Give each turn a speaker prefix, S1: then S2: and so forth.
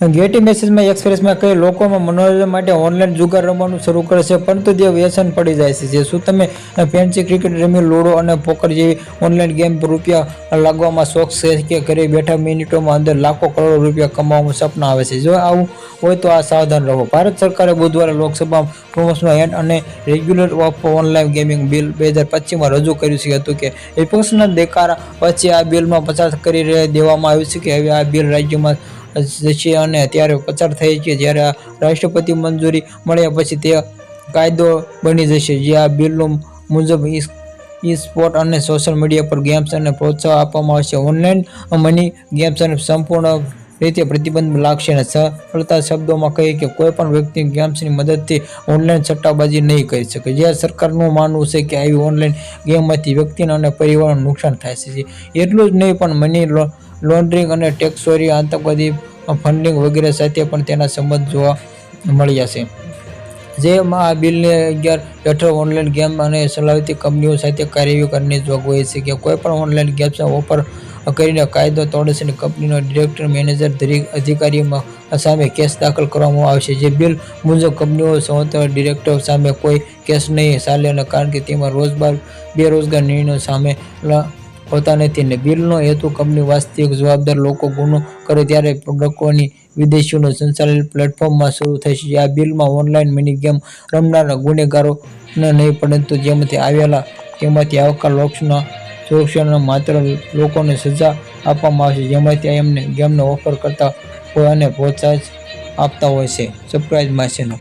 S1: ગેટી મેસેજમાં, એક્સપ્રેસમાં કઈ લોકોમાં મનોરંજન માટે ઓનલાઈન જુગાર રમવાનું શરૂ કરે છે પરંતુ જે વ્યસન પડી જાય છે શું તમે ફેન્સી ક્રિકેટ રમી, લૂડો અને પોકર જેવી ઓનલાઈન ગેમ પર રૂપિયા લાગવામાં શોખ છે કે ઘરે બેઠા મિનિટોમાં અંદર લાખો કરોડો રૂપિયા કમાવાનું સપના આવે છે. જો આવું હોય તો આ સાવધાન રહો. ભારત સરકારે બુધવારે લોકસભામાં પ્રમોશનલ એન્ડ અને regular of online gaming bill બે હજાર પચીસમાં રજૂ કર્યું છે હતું કે, વિપક્ષના દેખાડા પછી આ બિલમાં પસાર કરી દેવામાં આવ્યું છે કે હવે આ બિલ રાજ્યમાં જશે અને ત્યારે પસાર થઈ છે. જ્યારે રાષ્ટ્રપતિ મંજૂરી મળ્યા પછી તે કાયદો બની જશે. જે આ બિલનું મુજબ ઈ- સ્પોર્ટ અને સોશિયલ મીડિયા પર ગેમ્સ અને પ્રોત્સાહન આપવામાં આવશે. ઓનલાઈન મની ગેમ્સ અને સંપૂર્ણ રીતે પ્રતિબંધ લાગશે અને સરળતા શબ્દોમાં કહે કે કોઈ પણ વ્યક્તિ ગેમ્સની મદદથી ઓનલાઈન સટ્ટાબાજી નહીં કરી શકે. જે સરકારનું માનવું છે કે આવી ઓનલાઈન ગેમમાંથી વ્યક્તિને અને પરિવારને નુકસાન થાય છે. એટલું જ નહીં પણ મની લો- લોન્ડરિંગ અને ટેક્સ ચોરી, આતંકવાદી, ફંડિંગ વગેરે સાથે પણ તેના સંબંધ જોવા મળ્યા છે. જેમાં આ બિલને અગિયાર હેઠળ ઓનલાઈન ગેમ અને ચલાવતી કંપનીઓ સાથે કાર્યવાહી કરવાની જોગવાઈ છે કે કોઈપણ ઓનલાઈન ગેમ્સ ઓફર કરીને કાયદો તોડે કંપનીનો ડિરેક્ટર, મેનેજર અધિકારીમાં સામે કેસ દાખલ કરવામાં આવશે. જે બિલ મુજબ કંપનીઓ સ્વતંત્ર ડિરેક્ટર સામે કોઈ કેસ નહીં ચાલે અને કારણ કે તેમાં રોજગાર બેરોજગાર નિર્ણયો સામે હોતા નથી ને બિલનો હેતુ કંપની વાસ્તવિક જવાબદાર લોકો ગુનો કરે ત્યારે પ્રોડક્ટોની વિદેશીઓનું સંચાલન પ્લેટફોર્મમાં શરૂ થશે આ બિલમાં ઓનલાઈન મિની ગેમ રમનારા ગુનેગારોને નહીં, પરંતુ જેમાંથી આવેલા તેમાંથી આવકાર લોકોના સુરક્ષાના માત્ર લોકોને સજા આપવામાં આવશે, જેમાંથી એમને ગેમને ઓફર કરતા હોય અને પ્રોત્સાહન આપતા હોય છે. સરપ્રાઇઝ માસેનો